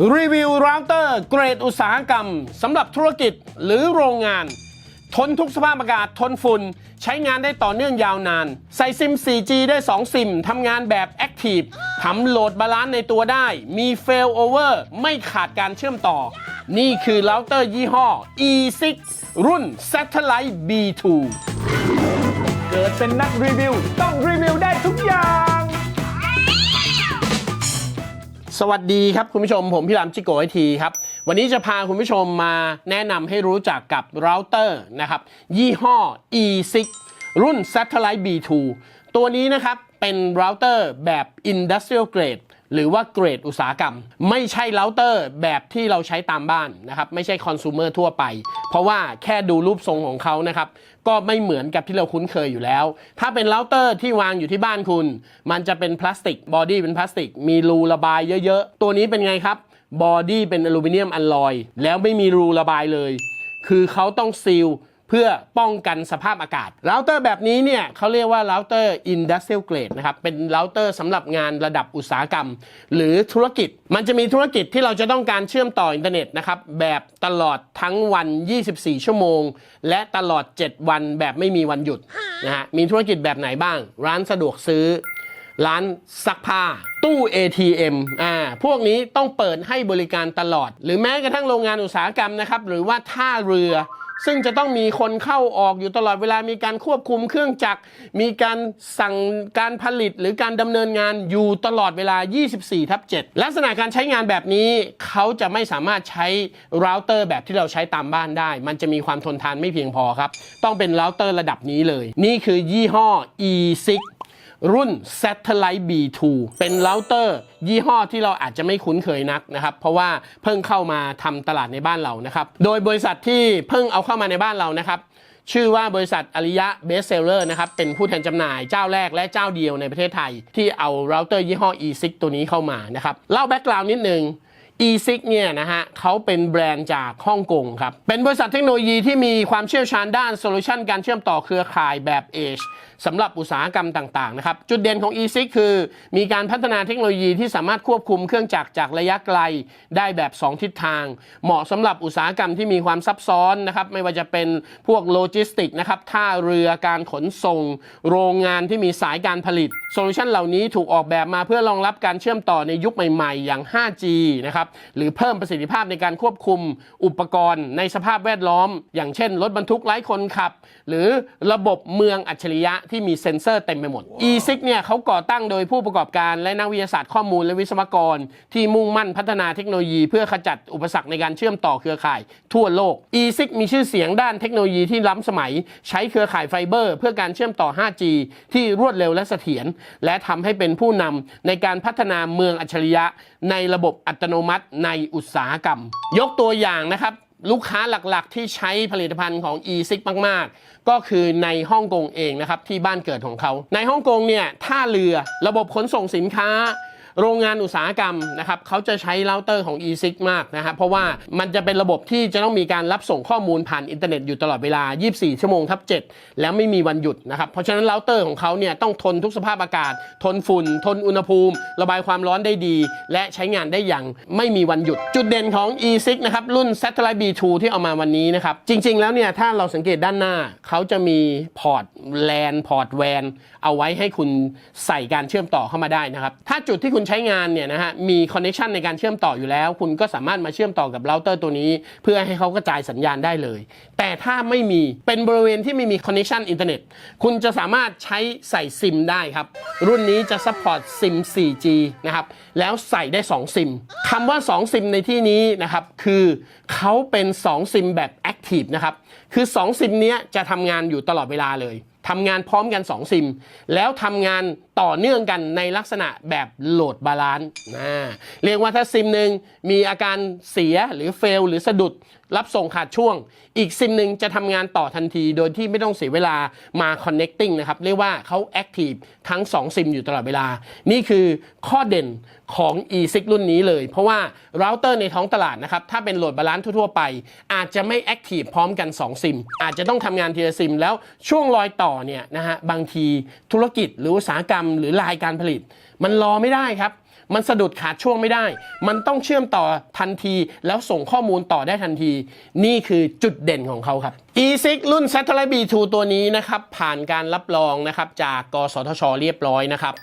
รีวิวเราเตอร์เกรดอุตสาหกรรมสำหรับธุรกิจหรือโรงงาน ทนทุกสภาพอากาศทนฝุ่น ใช้งานได้ต่อเนื่องยาวนาน ใส่ซิม 4G ได้ 2 ซิมทำงานแบบ Active ทำโหลดบาลานซ์ในตัวได้ มี Fail Over ไม่ขาดการเชื่อมต่อ นี่คือเราเตอร์ยี่ห้อ E6 รุ่น Satellite B2 เกิดเป็นนักรีวิว ต้องรีวิวได้ทุกอย่าง สวัสดีครับคุณผู้ชมผมพี่ลามจิโกไอทีครับ วันนี้จะพาคุณผู้ชมมาแนะนำให้รู้จักกับเราเตอร์นะครับ ยี่ห้อ E6 รุ่น Satellite B2 ตัวนี้นะครับ เป็นเราเตอร์แบบ Industrial Grade หรือว่าเกรดอุตสาหกรรม ไม่ใช่เราเตอร์แบบที่เราใช้ตามบ้านนะครับ ไม่ใช่คอน sumer ทั่วไป เพราะว่าแค่ดูรูปทรงของเขานะครับ ก็ไม่เหมือนกับที่เราคุ้นเคยอยู่แล้ว ถ้าเป็นเราเตอร์ที่วางอยู่ที่บ้านคุณ มันจะเป็นพลาสติกบอดี้เป็นพลาสติก มีรูระบายเยอะๆ ตัวนี้เป็นไงครับบอดี้เป็นอลูมิเนียมอลลอย แล้วไม่มีรูระบายเลย คือเขาต้องซีล พื่อป้องกันสภาพอากาศเราเตอร์แบบนี้เนี่ยเขาเรียกว่าเราเตอร์ industrial grade นะครับเป็นเราเตอร์สำหรับงานระดับอุตสาหกรรม หรือธุรกิจ มันจะมีธุรกิจที่เราจะต้องการเชื่อมต่ออินเทอร์เน็ตนะครับแบบตลอดทั้งวัน 24 ชั่วโมง และตลอด 7 วันแบบไม่มีวันหยุดนะฮะมีธุรกิจแบบไหนบ้าง ร้านสะดวกซื้อ ร้านซักผ้า ตู้ ATM อ่าพวกนี้ต้องเปิดให้บริการตลอด หรือแม้กระทั่งโรงงานอุตสาหกรรมนะครับหรือว่าท่าเรือ ซึ่งจะต้องมีคนเข้าออกอยู่ตลอดเวลามีการควบคุมเครื่องจักร มีการสั่งการผลิตหรือการดำเนินงานอยู่ตลอดเวลา 24 ทับ 7 ลักษณะการใช้งานแบบนี้ เขาจะไม่สามารถใช้เราเตอร์แบบที่เราใช้ตามบ้านได้ มันจะมีความทนทานไม่เพียงพอครับ ต้องเป็นเราเตอร์ระดับนี้เลย นี่คือยี่ห้อ E6 รุ่น Satellite B2 เป็นเราเตอร์ ยี่ห้อที่เราอาจจะไม่คุ้นเคยนักนะครับ เพราะว่าเพิ่งเข้ามาทำตลาดในบ้านเรานะครับ โดยบริษัทที่เพิ่งเอาเข้ามาในบ้านเรานะครับชื่อว่าบริษัทอริยะเบสเซลเลอร์นะครับ เป็นผู้แทนจำหน่ายเจ้าแรกและเจ้าเดียวในประเทศไทย ที่เอาเราเตอร์ยี่ห้อ E6 ตัวนี้เข้ามานะครับ เล่าแบ็กกราวน์นิดนึง E6 เนี่ยนะฮะเขาเป็นแบรนด์จากฮ่องกงครับ เป็นบริษัทเทคโนโลยีที่มีความเชี่ยวชาญด้านโซลูชันการเชื่อมต่อเครือข่ายแบบ Edge สำหรับอุตสาหกรรมต่างๆนะครับ จุดเด่นของ E6 คือมีการพัฒนาเทคโนโลยีที่สามารถควบคุมเครื่องจักรจากระยะไกลได้แบบ 2 ทิศทาง เหมาะสำหรับอุตสาหกรรมที่มีความซับซ้อนนะครับไม่ว่าจะเป็นพวกโลจิสติกนะครับท่าเรือการขนส่ง โรงงานที่มีสายการผลิตโซลูชันเหล่านี้ถูกออกแบบมาเพื่อรองรับการเชื่อมต่อในยุคใหม่ ๆ อย่าง 5G นะครับหรือเพิ่มประสิทธิภาพในการควบคุมอุปกรณ์ในสภาพแวดล้อม อย่างเช่น รถบรรทุกไร้คนขับ หรือระบบเมืองอัจฉริยะที่มีเซ็นเซอร์เต็มไปหมด E6 เนี่ยเขาก่อตั้งโดยผู้ประกอบการและนักวิทยาศาสตร์ข้อมูลและวิศวกร ที่มุ่งมั่นพัฒนาเทคโนโลยี เพื่อขจัดอุปสรรคในการเชื่อมต่อเครือข่าย ทั่วโลก E6 มีชื่อเสียงด้านเทคโนโลยีที่ล้ำสมัย ใช้เครือข่ายไฟเบอร์ เพื่อการเชื่อมต่อ 5G ที่รวดเร็วและเสถียรและทำให้เป็นผู้นำในการพัฒนาเมืองอัจฉริยะ ในระบบอัตโนมัติในอุตสาหกรรม ยกตัวอย่างนะครับลูกค้าหลักๆ ที่ใช้ผลิตภัณฑ์ของ e-6 มาก ๆ ก็คือในฮ่องกงเองนะครับที่บ้านเกิดของเขา ในฮ่องกงเนี่ยท่าเรือระบบขนส่งสินค้า โรงงานอุตสาหกรรมนะครับเขาจะใช้เราเตอร์ของ e-6 มากนะครับเพราะว่ามันจะเป็นระบบที่จะต้องมีการรับส่งข้อมูลผ่านอินเทอร์เน็ตอยู่ตลอดเวลา 24 ชั่วโมงทับ7แล้วไม่มีวันหยุดนะครับเพราะฉะนั้นเราเตอร์ของเขาเนี่ยต้องทนทุกสภาพอากาศ ทนฝุ่น ทนอุณหภูมิ ระบายความร้อนได้ดี และใช้งานได้อย่างไม่มีวันหยุด จุดเด่นของ e-6 นะครับรุ่น Satellite B2 ที่เอามาวันนี้นะครับจริง ๆ แล้วเนี่ยถ้าเราสังเกตด้านหน้าเขาจะมีพอร์ตแลนพอร์ตแวนเอาไว้ให้คุณใส่การเชื่อมต่อเข้ามาได้นะครับถ้าจุดที่คุณใช้งานเนี่ยนะฮะมีคอนเน t ชันในการเชื่อมต่ออยู่แล้ว คุณก็สามารถมาเชื่อมต่อกับเราเตอร์ตัวนี้ เพื่อให้เขากระจายสัญญาณได้เลย แต่ถ้าไม่มีเป็นบริเวณที่ไม่มีคอนเน t ชันอินเทอร์เน็ตคุณจะสามารถใช้ใส่ซิมได้ครับ รุ่นนี้จะซัพพอร์ตซิม 4G นะครับแล้วใส่ได้ 2 ซิมคำว่า 2 ซิมในที่นี้นะครับคือเขาเป็น 2 ซิมแบบ Active นะครับคือ 2 ซิมเนี้ยจะทำงานอยู่ตลอดเวลาเลย ทำงานพร้อมกัน 2 ซิม แล้วทำงานต่อเนื่องกันในลักษณะแบบโหลดบาลานซ์นะเรียกว่าถ้าซิมหนึ่งมีอาการเสียหรือเฟลหรือสะดุด รับส่งขาดช่วง อีกซิมหนึ่งจะทำงานต่อทันที โดยที่ไม่ต้องเสียเวลามา connecting นะครับ เรียกว่าเขา active ทั้ง 2 ซิมอยู่ตลอดเวลา นี่คือข้อเด่นของ e6 รุ่นนี้เลย เพราะว่าเราเตอร์ในท้องตลาดนะครับ ถ้าเป็นโหลดบาลานซ์ทั่วๆไป อาจจะไม่ active พร้อมกัน 2 ซิม อาจจะต้องทำงานทีละซิม แล้วช่วงรอยต่อเนี่ยนะฮะบางทีธุรกิจหรืออุตสาหกรรม หรือรายการผลิต มันรอไม่ได้ครับ มันสะดุดขาดช่วงไม่ได้ มันต้องเชื่อมต่อทันทีแล้วส่งข้อมูลต่อได้ทันที นี่คือจุดเด่นของเขาครับ e6 รุ่น Satellite B2 ตัวนี้นะครับ ผ่านการรับรองนะครับ จากกสทช เรียบร้อยนะครับ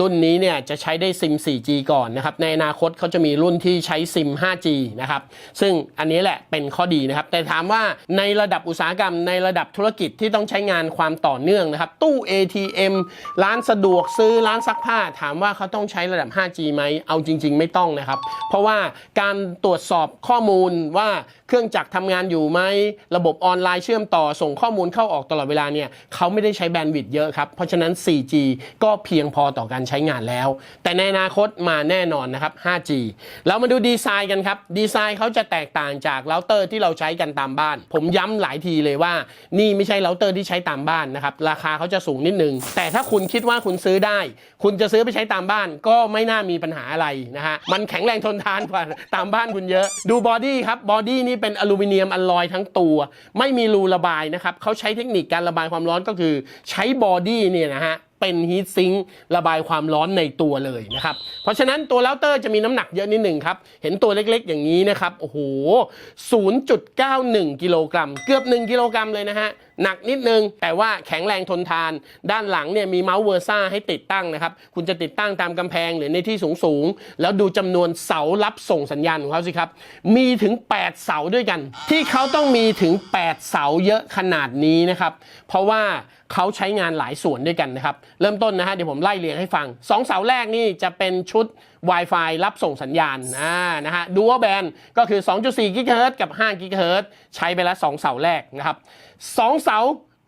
รุ่นนี้เนี่ยจะใช้ได้ซิม 4G ก่อนนะครับ ในอนาคตเขาจะมีรุ่นที่ใช้ซิม 5G นะครับ ซึ่งอันนี้แหละเป็นข้อดีนะครับ แต่ถามว่าในระดับอุตสาหกรรมในระดับธุรกิจที่ต้องใช้งานความต่อเนื่องนะครับ ตู้ ATM ร้านสะดวกซื้อร้านซักผ้า ถามว่าเขาต้องใช้ระดับ 5G ไหมเอาจริง ๆ ไม่ต้องนะครับ เพราะว่าการตรวจสอบข้อมูลว่าเครื่องจักรทำงานอยู่ไหมระบบออนไลน์เชื่อมต่อส่งข้อมูลเข้าออกตลอดเวลาเนี่ยเขาไม่ได้ใช้แบนด์วิดต์เยอะครับ เพราะฉะนั้น 4G ก็เพียงพอต่อการใช้งานแล้ว แต่ในอนาคตมาแน่นอนนะครับ 5G เรามาดูดีไซน์กันครับ ดีไซน์เขาจะแตกต่างจากเราเตอร์ที่เราใช้กันตามบ้าน ผมย้ำหลายทีเลยว่า นี่ไม่ใช่เราเตอร์ที่ใช้ตามบ้านนะครับ ราคาเขาจะสูงนิดนึง แต่ถ้าคุณคิดว่าคุณซื้อได้ คุณจะซื้อไปใช้ตามบ้าน ก็ไม่น่ามีปัญหาอะไรนะฮะ มันแข็งแรงทนทานกว่าตามบ้านคุณเยอะ ดูบอดี้ครับ บอดี้นี่เป็นอลูมิเนียมอลลอยทั้งตัว ไม่มีีรูระบายนะครับเขาใช้เทคนิคการระบายความร้อนก็คือใช้บอดี้เนี่ยนะฮะเป็นฮีทซิงค์ระบายความร้อนในตัวเลยนะครับ เพราะฉะนั้นตัวเราเตอร์จะมีน้ำหนักเยอะนิดหนึ่งครับ เห็นตัวเล็กๆอย่างนี้นะครับ โอ้โห 0.91 กิโลกรัม เกือบ 1 กิโลกรัมเลยนะฮะ หนักนิดนึง แต่ว่าแข็งแรงทนทาน ด้านหลังเนี่ยมีเมาส์เวอร์ซ่าให้ติดตั้งนะครับ คุณจะติดตั้งตามกำแพงหรือในที่สูงสูงแล้วดูจำนวนเสารับส่งสัญญาณของเขาสิครับ มีถึง 8 เสาด้วยกัน ที่เขาต้องมีถึง 8 เสาเยอะขนาดนี้นะครับ เพราะว่า เขาใช้งานหลายส่วนด้วยกันนะครับ เริ่มต้นนะฮะเดี๋ยวผมไล่เรียงให้ฟัง 2 เสาแรกนี่จะเป็นชุด Wi-Fi รับส่งสัญญาณอ่านะฮะดูว่าแบนก็คือ 2.4 กิกะเฮิรตซ์กับ5กิกะเฮิรตซ์ใช้ไปแล้ว 2 เสาแรกนะครับ 2 เสา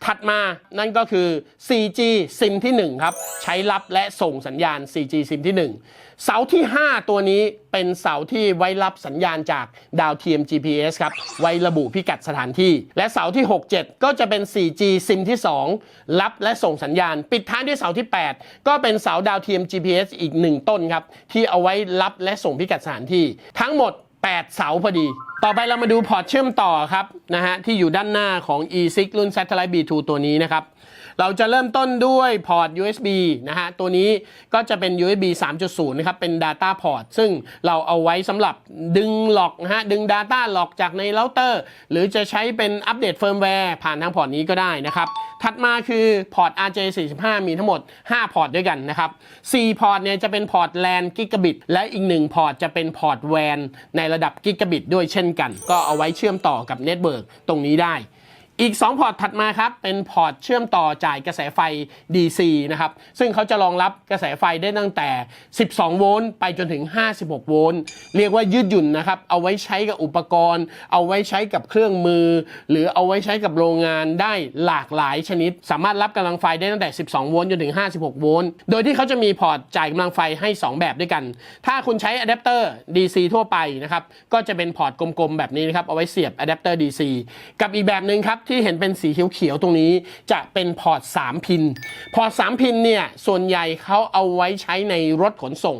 ถัดมานั่นก็คือ 4G ซิมที่ 1 ครับ ใช้รับและส่งสัญญาณ 4G ซิมที่ 1 เสาที่ 5 ตัวนี้เป็นเสาที่ไว้รับสัญญาณจากดาวเทียม GPS ครับ ไว้ระบุพิกัดสถานที่ และเสาที่ 6 7 ก็จะเป็น 4G ซิมที่ 2 รับและส่งสัญญาณ ปิดท้ายด้วยเสาที่ 8 ก็เป็นเสาดาวเทียม GPS อีก 1 ต้นครับ ที่เอาไว้รับและส่งพิกัดสถานที่ ทั้งหมด 8 เสาพอดี ต่อไปเรามาดูพอร์ตเชื่อมต่อครับนะฮะที่อยู่ด้านหน้าของ e6 รุ่น Satellite B2 ตัวนี้นะครับ เราจะเริ่มต้นด้วยพอร์ต USB นะฮะ ตัวนี้ก็จะเป็น USB 3.0 นะครับ เป็น Data Port ซึ่งเราเอาไว้สำหรับดึงหลอกนะฮะ ดึง Data หลอกจากในเราเตอร์ หรือจะใช้เป็นอัปเดตเฟิร์มแวร์ผ่านทางพอร์ตนี้ก็ได้นะครับ ถัดมาคือพอร์ต RJ45 มีทั้งหมด 5 พอร์ตด้วยกันนะครับ 4 พอร์ตเนี่ยจะเป็นพอร์ต LAN กิกะบิต และอีก 1 พอร์ตจะเป็นพอร์ต WAN ในระดับกิกะบิตด้วยเช่นกัน ก็เอาไว้เชื่อมต่อกับเน็ตเวิร์กตรงนี้ได้ อีก 2 พอร์ตถัดมาครับ เป็นพอร์ตเชื่อมต่อจ่ายกระแสไฟ DC นะครับ ซึ่งเขาจะรองรับกระแสไฟได้ตั้งแต่ 12 โวลต์ไปจนถึง 56 โวลต์เรียกว่ายืดหยุ่นนะครับ เอาไว้ใช้กับอุปกรณ์ เอาไว้ใช้กับเครื่องมือ หรือเอาไว้ใช้กับโรงงานได้หลากหลายชนิด สามารถรับกำลังไฟได้ตั้งแต่ 12 โวลต์จนถึง 56 โวลต์โดยที่เขาจะมีพอร์ตจ่ายกำลังไฟให้ 2 แบบด้วยกัน ถ้าคุณใช้อะแดปเตอร์ DC ทั่วไปนะครับก็จะเป็นพอร์ตกลมๆแบบนี้นะครับเอาไว้เสียบอะแดปเตอร์ DC กับอีกแบบหนึ่งครับที่เห็นเป็นสีเขียวๆตรงนี้ จะเป็นพอร์ต 3 พิน พอร์ต 3 พินเนี่ยส่วนใหญ่เขาเอาไว้ใช้ในรถขนส่ง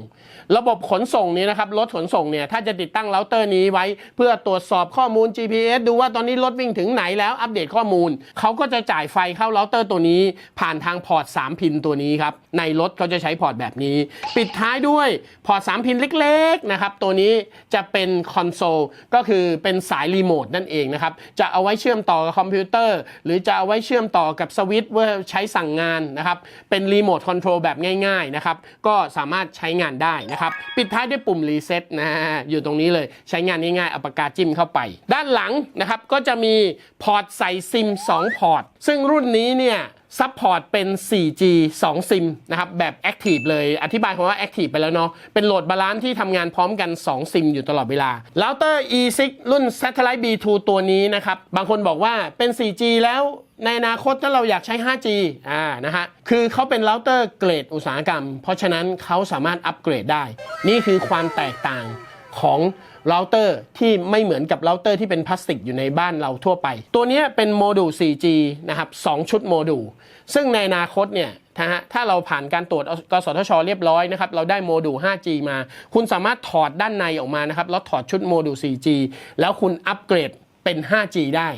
ระบบขนส่งนี้นะครับรถขนส่งเนี่ยถ้าจะติดตั้งเราเตอร์นี้ไว้ เพื่อตรวจสอบข้อมูล GPS ดูว่าตอนนี้รถวิ่งถึงไหนแล้วอัปเดตข้อมูลเขาก็จะจ่ายไฟเข้าเราเตอร์ตัวนี้ ผ่านทางพอร์ต 3 พินตัวนี้ครับในรถเขาจะใช้พอร์ตแบบนี้ ปิดท้ายด้วยพอร์ต 3 พินเล็กๆนะครับตัวนี้จะเป็นคอนโซลก็คือเป็นสายรีโมทนั่นเองนะครับจะเอาไว้เชื่อมต่อกับคอมพิวเตอร์ หรือจะเอาไว้เชื่อมต่อกับสวิตช์เพื่อใช้สั่งงานนะครับเป็นรีโมทคอนโทรลแบบง่ายๆนะครับก็สามารถใช้งานได้นะครับ ปิดท้ายด้วยปุ่มรีเซ็ตนะฮะอยู่ตรงนี้เลยใช้งานง่ายๆเอาปากกาจิ้มเข้าไป ด้านหลังนะครับก็จะมีพอร์ตใส่ซิม 2 พอร์ต ซึ่งรุ่นนี้เนี่ย ซัพพอร์ตเป็น 4G 2 ซิมนะครับแบบ Active เลยอธิบายคำว่า Active ไปแล้วเนาะเป็นโหลดบาลานซ์ที่ทำงานพร้อมกัน 2 ซิมอยู่ตลอดเวลาแล้วเตอร์ E6 รุ่น Satellite B2 ตัวนี้นะครับ บางคนบอกว่าเป็น 4G แล้วในอนาคตถ้าเราอยากใช้ 5G อ่านะฮะ คือเขาเป็นเราเตอร์เกรดอุตสาหกรรม เพราะฉะนั้นเขาสามารถอัปเกรดได้ นี่คือความแตกต่างของ เราเตอร์ที่ไม่เหมือนกับเราเตอร์ที่เป็นพลาสติกอยู่ในบ้านเราทั่วไป ตัวนี้เป็นโมดูล 4G นะครับ2ชุดโมดูล ซึ่งในอนาคตเนี่ยนะฮะถ้าเราผ่านการตรวจกสทช เรียบร้อยนะครับ เราได้โมดูล 5G มา คุณสามารถถอดด้านในออกมานะครับ แล้วถอดชุดโมดูล 4G แล้วคุณอัปเกรดเป็น 5G ได้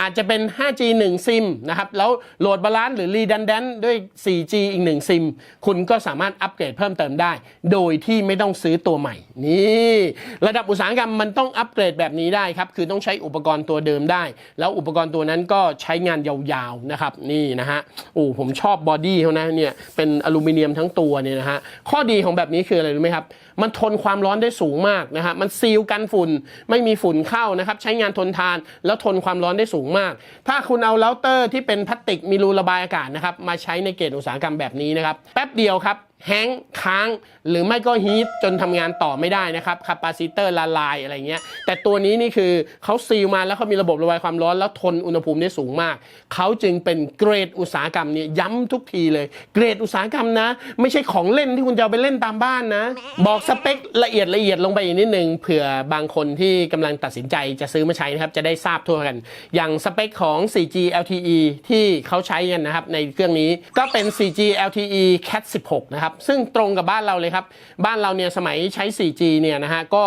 อาจจะเป็น 5G 1 ซิมนะครับ แล้วโหลดบาลานซ์หรือ redundant ด้วย 4G อีก 1 ซิม คุณก็สามารถอัปเกรดเพิ่มเติมได้ โดยที่ไม่ต้องซื้อตัวใหม่ นี่ ระดับอุตสาหกรรมมันต้องอัปเกรดแบบนี้ได้ครับ คือต้องใช้อุปกรณ์ตัวเดิมได้ แล้วอุปกรณ์ตัวนั้นก็ใช้งานยาวๆนะครับ นี่นะฮะโอ้ผมชอบบอดี้เขานะเนี่ยเป็นอลูมิเนียมทั้งตัวเนี่ยนะฮะข้อดีของแบบนี้คืออะไรรู้ไหมครับมันทนความร้อนได้สูงมากนะฮะมันซีลกันฝุ่นไม่มีฝุ่นเข้านะครับใช้งานทนทานแล้วทนความร้อนได้สูงมาก ถ้าคุณเอาเราเตอร์ที่เป็นพลาสติกมีรูระบายอากาศนะครับมาใช้ในเกจอุตสาหกรรมแบบนี้นะครับแป๊บเดียวครับ แห้งค้าง หรือไม่ก็ฮีทจนทำงานต่อไม่ได้นะครับคาปาซิเตอร์ละลายอะไรเงี้ยแต่ตัวนี้นี่คือเขาซีลมาแล้วเขามีระบบระบายความร้อน แล้วทนอุณหภูมิได้สูงมาก เขาจึงเป็นเกรดอุตสาหกรรมเนี่ยย้ำทุกทีเลย เกรดอุตสาหกรรมนะ ไม่ใช่ของเล่นที่คุณจะเอาไปเล่นตามบ้านนะ บอกสเปคละเอียดละเอียดลงไปอีกนิดนึงเผื่อบางคนที่กำลังตัดสินใจจะซื้อมาใช้นะครับจะได้ทราบทั่วกัน อย่างสเปคของ 4G LTE ที่เขาใช้กันนะครับในเครื่องนี้ก็เป็น 4G LTE Cat 16 นะครับซึ่งตรงกับบ้านเราเลยครับ บ้านเราเนี่ยสมัยใช้ 4G เนี่ยนะฮะก็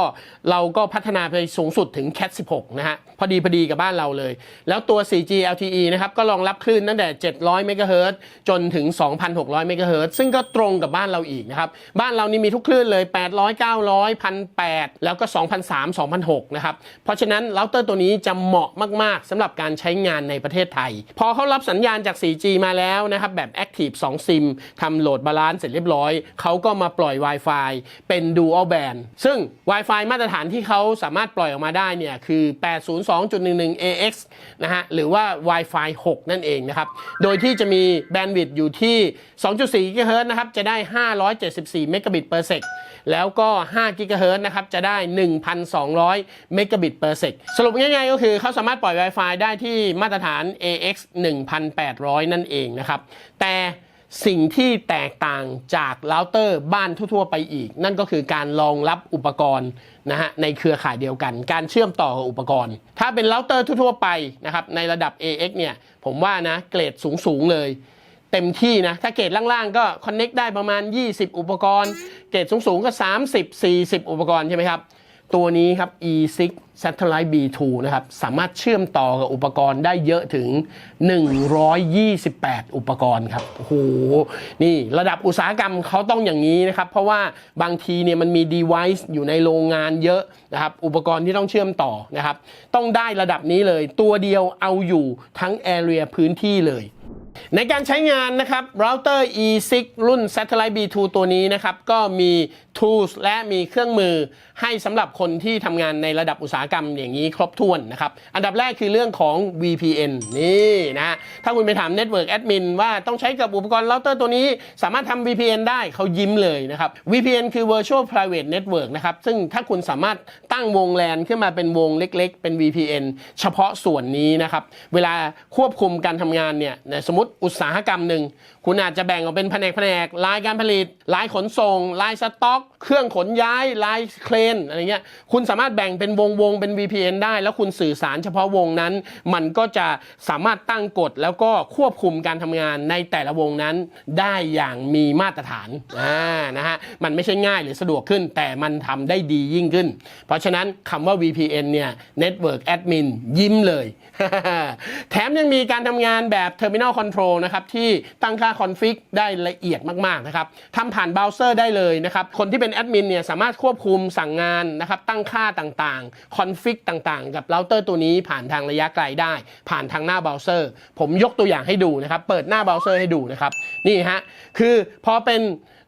เราก็พัฒนาไปสูงสุดถึง Cat 16 นะฮะ พอดีพอดีกับบ้านเราเลย แล้วตัว 4G LTE นะครับ ก็รองรับคลื่นตั้งแต่ 700เมกะเฮิรตจนถึง 2,600เมกะเฮิรตซึ่งก็ตรงกับบ้านเราอีกนะครับ บ้านเรานี่มีทุกคลื่นเลย 800 900 1,800 แล้วก็2,300 2,600นะครับ เพราะฉะนั้นเราเตอร์ตัวนี้จะเหมาะมาก ๆสำหรับการใช้งานในประเทศไทย พอเขารับสัญญาณจาก 4G มาแล้วนะครับ แบบ Active 2 SIM ทำโหลดบาลานซ์เสร็จเรียบร้อยเขาก็มาปล่อย Wi-Fi เป็น Dual Band ซึ่ง Wi-Fi มาตรฐานที่เขาสามารถปล่อยออกมาได้เนี่ยคือ 802.11 AX นะฮะหรือว่า Wi-Fi 6 นั่นเองนะครับ โดยที่จะมีแบนด์วิดต์อยู่ที่ 2.4 GHz นะครับ จะได้ 574 Mbps per sec แล้วก็ 5 GHz นะครับ จะได้ 1,200 Mbps per sec สรุปง่ายๆ ก็คือเขาสามารถปล่อย Wi-Fi ได้ที่มาตรฐาน AX 1,800 นั่นเองนะครับ แต่ สิ่งที่แตกต่างจากเราเตอร์บ้านทั่วๆ ไปอีก นั่นก็คือการรองรับอุปกรณ์นะฮะในเครือข่ายเดียวกัน การเชื่อมต่อกับอุปกรณ์ ถ้าเป็นเราเตอร์ทั่วๆ ไปนะครับในระดับ AX เนี่ยผมว่านะเกรดสูงๆเลย เต็มที่นะถ้าเกรดล่างๆก็คอนเน็กได้ประมาณ 20 อุปกรณ์ เกรดสูงๆก็ 30 40 อุปกรณ์ใช่ไหมครับ ตัวนี้ครับ e6 Satellite B2 นะครับ สามารถเชื่อมต่อกับอุปกรณ์ได้เยอะถึง 128 อุปกรณ์ครับโอ้โหนี่ระดับอุตสาหกรรมเขาต้องอย่างนี้นะครับ เพราะว่าบางทีเนี่ยมันมี device อยู่ในโรงงานเยอะนะครับ อุปกรณ์ที่ต้องเชื่อมต่อนะครับ ต้องได้ระดับนี้เลย ตัวเดียวเอาอยู่ทั้ง area พื้นที่เลยในการใช้งานนะครับ router e6 รุ่น satellite b2 ตัวนี้นะครับ ก็มี tools และมีเครื่องมือให้สำหรับคนที่ทำงานในระดับอุตสาหกรรมอย่างนี้ครบถ้วนนะครับ อันดับแรกคือเรื่องของ VPN นี่นะถ้าคุณไปถาม network admin ว่าต้องใช้กับอุปกรณ์ router ตัวนี้ สามารถทำ VPN ได้เขายิ้มเลยนะครับ VPN คือ virtual private network นะครับ ซึ่งถ้าคุณสามารถตั้งวงแลนขึ้นมาเป็นวงเล็ก ๆ เป็น VPN เฉพาะส่วนนี้นะครับ เวลาควบคุมการทำงานเนี่ยสมมติอุตสาหกรรมหนึ่งคุณอาจจะแบ่งออกเป็นแผนกแผนกลายการผลิตลายขนส่งลายสต็อกเครื่องขนย้ายลายเครนอะไรเงี้ยคุณสามารถแบ่งเป็นวงวงเป็น VPN ได้ แล้วคุณสื่อสารเฉพาะวงนั้น มันก็จะสามารถตั้งกฎแล้วก็ควบคุมการทำงานในแต่ละวงนั้นได้อย่างมีมาตรฐานอ่านะฮะมันไม่ใช่ง่ายหรือสะดวกขึ้น แต่มันทำได้ดียิ่งขึ้น เพราะฉะนั้นคำว่า VPN เนี่ย Network Admin ยิ้มเลย แถมยังมีการทำงานแบบ Terminal Control นะครับที่ตั้งค่าคอนฟิกได้ละเอียดมากๆนะครับทำผ่านเบราว์เซอร์ได้เลยนะครับ คนที่เป็นแอดมินเนี่ยสามารถควบคุมสั่งงานนะครับตั้งค่าต่างๆคอนฟิกต่างๆ กับเราเตอร์ตัวนี้ผ่านทางระยะไกลได้ ผ่านทางหน้าเบราว์เซอร์ ผมยกตัวอย่างให้ดูนะครับ เปิดหน้าเบราว์เซอร์ให้ดูนะครับ นี่ฮะคือพอเป็น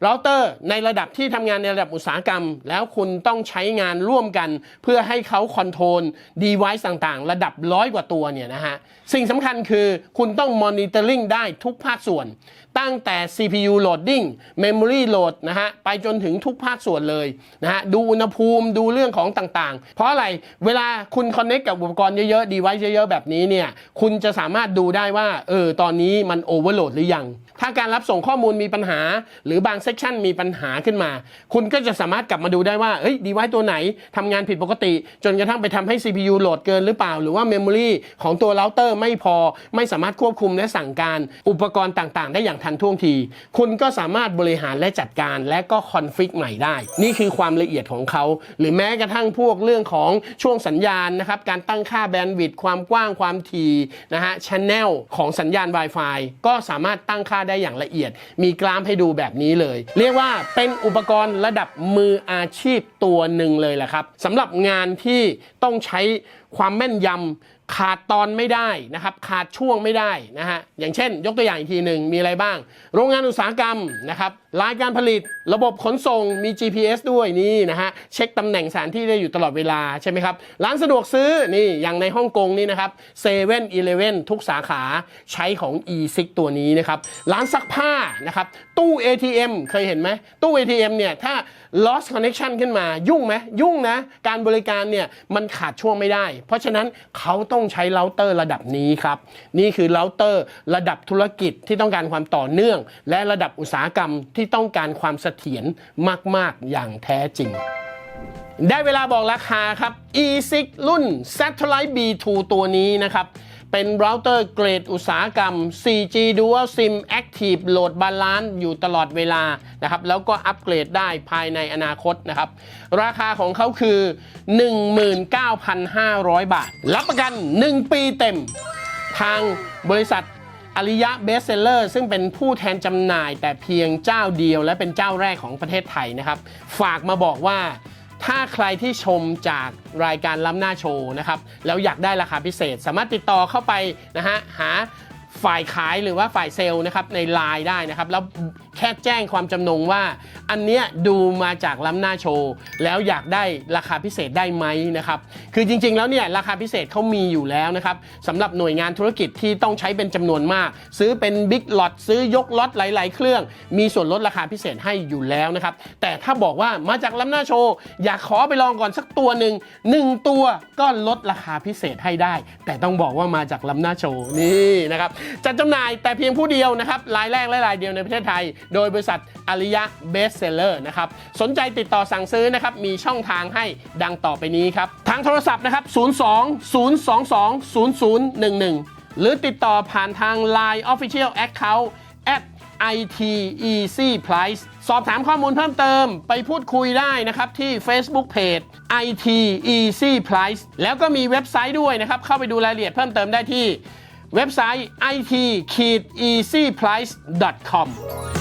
เราเตอร์ในระดับที่ทำงานในระดับอุตสาหกรรม แล้วคุณต้องใช้งานร่วมกันเพื่อให้เขาคอนโทรลดีไวซ์ต่างๆ ระดับร้อยกว่าตัวเนี่ยนะฮะ สิ่งสำคัญคือคุณต้องมอนิเตอร์ลิงได้ทุกภาคส่วน ตั้งแต่ CPU loading memory load นะฮะ ไปจนถึงทุกภาคส่วนเลยนะฮะ ดูอุณหภูมิดูเรื่องของต่างๆ เพราะอะไรเวลาคุณคอนเน c t กับอุปกรณ์เยอะๆ device เยอะๆ แบบนี้เนี่ยคุณจะสามารถดูได้ว่าเออตอนนี้มัน overload หลดหรือยัง ถ้าการรับส่งข้อมูลมีปัญหาหรือบางเ section มีปัญหาขึ้นมา คุณก็จะสามารถกลับมาดูได้ว่าเอ้ย device ตัวไหนทำงานผิดปกติ จนกระทั่งไปทำให้ CPU โหลดเกินหรือเปล่า หรือว่า memory ของตัวเราเตอร์ไม่พอไม่สามารถควบคุมและสั่งการอุปกรณ์ต่างๆ ได้อย่างทันท่วงที คุณก็สามารถบริหารและจัดการและก็คอนฟิกใหม่ได้ นี่คือความละเอียดของเขา หรือแม้กระทั่งพวกเรื่องของช่วงสัญญาณนะครับการตั้งค่าแบนด์วิดต์ความกว้างความถี่นะฮะชแนลของสัญญาณ Wi-Fi ก็สามารถตั้งค่าได้อย่างละเอียด มีกราฟให้ดูแบบนี้เลยเรียกว่าเป็นอุปกรณ์ระดับมืออาชีพตัวหนึ่งเลยแหละครับสำหรับงานที่ต้องใช้ ความแม่นยำขาดตอนไม่ได้นะครับ ขาดช่วงไม่ได้นะฮะอย่างเช่น ยกตัวอย่างอีกทีหนึ่งมีอะไรบ้าง โรงงานอุตสาหกรรมนะครับรายการผลิตระบบขนส่งมี GPS ด้วยนี่นะฮะเช็คตำแหน่งสถานที่ได้อยู่ตลอดเวลาใช่ไหมครับ ร้านสะดวกซื้อนี่อย่างในฮ่องกงนี่นะครับเซเว่นอีเลฟทุกสาขาใช้ของ e-6 ตัวนี้นะครับร้านซักผ้านะครับตู้ ATM เคยเห็นไหมตู้ ATM เนี่ยถ้า lost connection ขึ้นมายุ่งไหมยุ่งนะ การบริการเนี่ยมันขาดช่วงไม่ได้เพราะฉะนั้นเขาต้องใช้เราเตอร์ระดับนี้ครับ นี่คือเราเตอร์ระดับธุรกิจที่ต้องการความต่อเนื่อง และระดับอุตสาหกรรมที่ต้องการความเสถียรมาก ๆ อย่างแท้จริงได้เวลาบอกราคาครับ e6 รุ่น Satellite B2 ตัวนี้นะครับ เป็นเราเตอร์เกรดอุตสาหกรรม 4G Dual SIM Active Load Balance อยู่ตลอดเวลานะครับ แล้วก็อัปเกรดได้ภายในอนาคตนะครับ ราคาของเขาคือ 19,500 บาท รับประกัน 1 ปีเต็ม ทางบริษัทอริยะเบสเซลเลอร์ซึ่งเป็นผู้แทนจำหน่ายแต่เพียงเจ้าเดียวและเป็นเจ้าแรกของประเทศไทยนะครับ ฝากมาบอกว่า ถ้าใครที่ชมจากรายการล้ำหน้าโชว์นะครับแล้วอยากได้ราคาพิเศษ สามารถติดต่อเข้าไปนะฮะหา ฝ่ายขายหรือว่าฝ่ายเซลล์นะครับในไลน์ได้นะครับ แล้วแค่แจ้งความจำนงว่า อันเนี้ยดูมาจากล้ำหน้าโชว์ แล้วอยากได้ราคาพิเศษได้ไหมนะครับคือจริงๆ แล้วเนี่ยราคาพิเศษเขามีอยู่แล้วนะครับสำหรับหน่วยงานธุรกิจที่ต้องใช้เป็นจำนวนมาก ซื้อเป็นบิ๊กล็อตซื้อยกล็อตหลาย ๆ เครื่อง มีส่วนลดราคาพิเศษให้อยู่แล้วนะครับแต่ถ้าบอกว่ามาจากล้ำหน้าโชว์ อยากขอไปลองก่อนสักตัวหนึ่งหนึ่งตัวก็ลดราคาพิเศษให้ได้ แต่ต้องบอกว่ามาจากล้ำหน้าโชว์นี่นะครับจัดจำหน่ายแต่เพียงผู้เดียวนะครับรายแรกและรายเดียวในประเทศไทย โดยบริษัทอาริยะเบสเซลเลอร์นะครับสนใจติดต่อสั่งซื้อนะครับมีช่องทางให้ดังต่อไปนี้ครับทางโทรศัพท์นะครับ 02 022 0011 หรือติดต่อผ่านทาง Line Official Account at IT Easy Price สอบถามข้อมูลเพิ่มเติมไปพูดคุยได้นะครับที่ Facebook Page IT Easy Price แล้วก็มีเว็บไซต์ด้วยนะครับ เข้าไปดูรายละเอียดเพิ่มเติมได้ที่ เว็บไซต์ it-easyprice.com